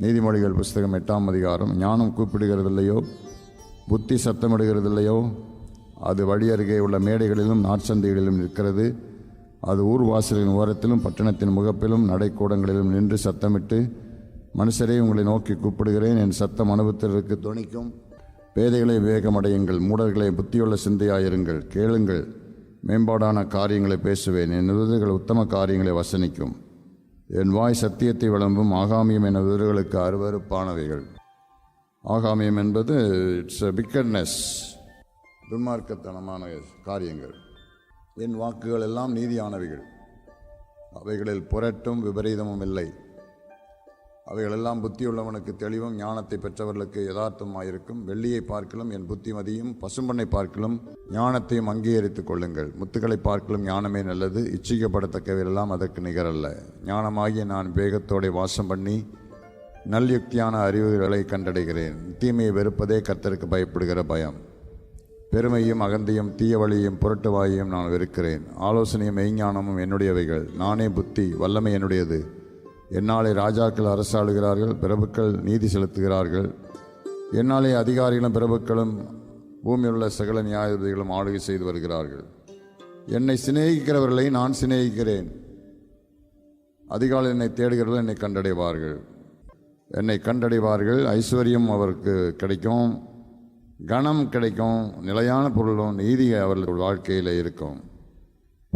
நீதிமொழிகள் புஸ்தகம் எட்டாம் அதிகாரம். ஞானம் கூப்பிடுகிறதில்லையோ? புத்தி சத்தமிடுகிறதில்லையோ? அது வழி அருகே உள்ள மேடைகளிலும் நாற்சந்தைகளிலும் நிற்கிறது. அது ஊர்வாசலின் ஓரத்திலும் பட்டணத்தின் முகப்பிலும் நடைக்கூடங்களிலும் நின்று சத்தமிட்டு மனுஷரே உங்களை நோக்கி கூப்பிடுகிறேன். என் சத்தம் அனுபவத்திற்கு துணிக்கும். பேதைகளை விவேகமடையுங்கள். மூடர்களை புத்தியுள்ள சிந்தையாயிருங்கள். கேளுங்கள். மேம்பாடான காரியங்களை பேசுவேன். என் உதடுகள் உத்தம காரியங்களை வசனிக்கும். என் வாய் சத்தியத்தை விளம்பும் ஆகாமியம் என வீரர்களுக்கு அருவருப்பானவைகள். ஆகாமியம் என்பது இட்ஸ் எ பிக்கட்னஸ் துன்மார்க்கத்தனமான காரியங்கள். என் வாக்குகள் எல்லாம் நீதியானவைகள். அவைகளில் புரட்டும் விபரீதமும் இல்லை. அவைகளெல்லாம் புத்தியுள்ளவனுக்கு தெளிவும் ஞானத்தை பெற்றவர்களுக்கு யதார்த்தமாயிருக்கும். வெள்ளியை பார்க்கலும் என் புத்திமதியும் பசும்பண்ணை பார்க்கலும் ஞானத்தையும் அங்கீகரித்துக் கொள்ளுங்கள். முத்துக்களை பார்க்கலும் ஞானமே நல்லது இச்சிக்கப்படத்தக்கவையெல்லாம் அதற்கு நிகரல்ல. ஞானமாகிய நான் வேகத்தோടെ வாசம் பண்ணி நல்யுக்தியான அறிவுகளை கண்டடைகிறேன். தீமையை வெறுப்பதே கர்த்தருக்கு பயப்படுகிற பயம். பெருமையும் அகந்தையும் தீய வழியும் புரட்டு வாயையும் நான் வெறுக்கிறேன். ஆலோசனையும் மெய்ஞானமும் என்னுடையவைகள். நானே புத்தி வல்லமை என்னுடையது. என்னாலே ராஜாக்கள் அரசாளுகிறார்கள் பிரபுக்கள் நீதி செலுத்துகிறார்கள். என்னாலே அதிகாரிகளும் பிரபுக்களும் பூமியில் உள்ள சகல நியாயபதிகளும் ஆளுகை செய்து வருகிறார்கள். என்னை சிநேகிக்கிறவர்களை நான் சிநேகிக்கிறேன். அதிகாலை என்னை தேடுகிறவர்கள் என்னை கண்டடைவார்கள். என்னை கண்டடைவார்கள். ஐஸ்வர்யம் அவருக்கு கிடைக்கும். கனம் கிடைக்கும். நிலையான பொருளும் நீதி அவர்கள் வாழ்க்கையில் இருக்கும்.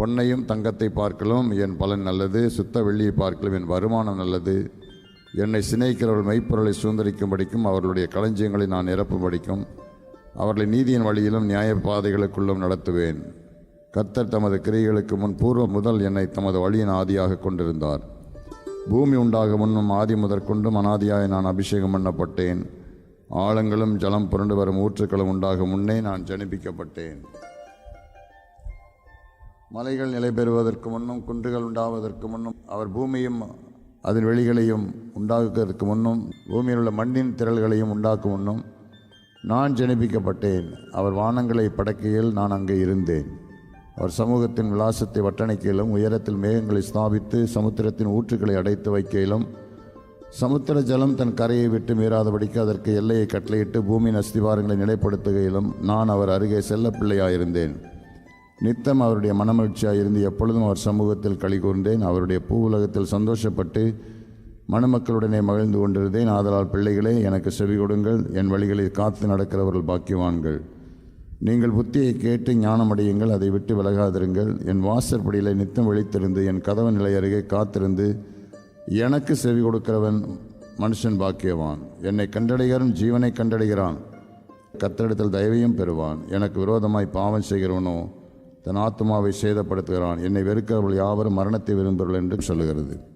பொன்னையும் தங்கத்தை பார்க்கலும் என் பலன் நல்லது சுத்த வெள்ளியை பார்க்கலும் என் வருமானம் நல்லது. என்னை சிநேகிக்கிறவர்கள் மெய்ப்பொருளை சுதந்திரிக்கும்படிக்கும் அவர்களுடைய களஞ்சியங்களை நான் நிரப்பும்படிக்கும் அவர்களை நீதியின் வழியிலும் நியாய பாதைகளுக்குள்ளும் நடத்துவேன். கர்த்தர் தமது கிரியைகளுக்கு முன் பூர்வ முதல் என்னை தமது வழியின் ஆதியாக கொண்டிருந்தார். பூமி உண்டாக முன்னும் ஆதி முதற்கொண்டும் அனாதியாய் நான் அபிஷேகம் பண்ணப்பட்டேன். ஆழங்களும் ஜலம் புரண்டு வரும் ஊற்றுக்களும் உண்டாக முன்னே நான் ஜனிப்பிக்கப்பட்டேன். மலைகள் நிலை பெறுவதற்கு முன்னும் குன்றுகள் உண்டாவதற்கு முன்னும் அவர் பூமியும் அதன் வெளிகளையும் உண்டாக்குவதற்கு முன்னும் பூமியில் உள்ள மண்ணின் திரள்களையும் உண்டாக்கும் முன்னும் நான் ஜனிப்பிக்கப்பட்டேன். அவர் வானங்களை படைக்கையில் நான் அங்கே இருந்தேன். அவர் சமூகத்தின் விலாசத்தை வட்டணைக்கையிலும் உயரத்தில் மேகங்களை ஸ்தாபித்து சமுத்திரத்தின் ஊற்றுகளை அடைத்து வைக்கையிலும் சமுத்திர ஜலம் தன் கரையை விட்டு மீறாதபடிக்கு அதற்கு எல்லையை கட்டளையிட்டு பூமியின் அஸ்திவாரங்களை நிலைப்படுத்துகையிலும் நான் அவர் அருகே செல்ல பிள்ளையாயிருந்தேன் நித்தம் அவருடைய மனமகிழ்ச்சியாக இருந்து எப்பொழுதும் அவர் சமூகத்தில் களி கூர்ந்தேன். அவருடைய பூ உலகத்தில் சந்தோஷப்பட்டு மணமக்களுடனே மகிழ்ந்து கொண்டிருந்தேன். ஆதலால் பிள்ளைகளே எனக்கு செவி கொடுங்கள். என் வழிகளில் காத்து நடக்கிறவர்கள் பாக்கியவான்கள். நீங்கள் புத்தியை கேட்டு ஞானம் அடையுங்கள். அதை விட்டு விலகாதிருங்கள். என் வாசற்படியில் நித்தம் விழித்திருந்து என் கதவு நிலை அருகே காத்திருந்து எனக்கு செவி கொடுக்கிறவன் மனுஷன் பாக்கியவான். என்னை கண்டடைகிறவன் ஜீவனை கண்டடைகிறான். கத்தரிடத்தில் தயவையும் பெறுவான். எனக்கு விரோதமாய் பாவம் செய்கிறவனோ தன் ஆத்மாவை சேதப்படுத்துகிறான். என்னை வெறுக்கிறவர்கள் யாவரும் மரணத்தை விரும்புகிறார்கள் என்று சொல்லுகிறது.